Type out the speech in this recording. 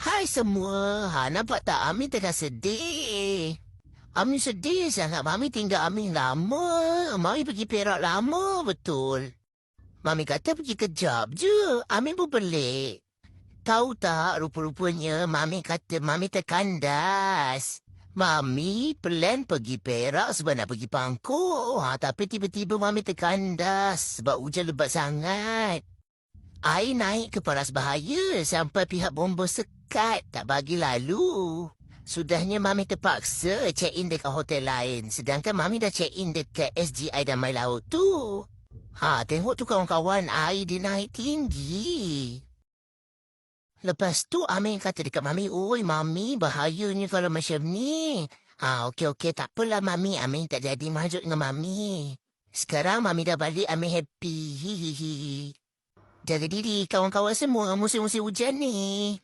Hai semua, ha, nampak tak Amin tengah sedih. Amin sedih sangat. Mami tinggal Amin lama. Mami pergi Perak lama betul. Mami kata pergi kejap je. Amin pun pelik. Tahu tak rupa-rupanya Mami kata Mami terkandas. Mami plan pergi Perak sebab nak pergi pangkuk. Ha, tapi tiba-tiba Mami terkandas sebab hujan lebat sangat. Air naik ke paras bahaya sampai pihak bomba sekat tak bagi lalu. Sudahnya Mami terpaksa check-in dekat hotel lain. Sedangkan Mami dah check-in dekat SGI Damai Laut tu. Ha, tengok tu kawan-kawan air dia naik tinggi. Lepas tu Amin kata dekat Mami, Oi Mami bahayanya kalau macam ni. Ha, okey-okey tak apalah Mami. Amin tak jadi masuk dengan Mami. Sekarang Mami dah balik Amin happy. Hihihi. Jaga diri kawan-kawan semua musim-musim hujan ni.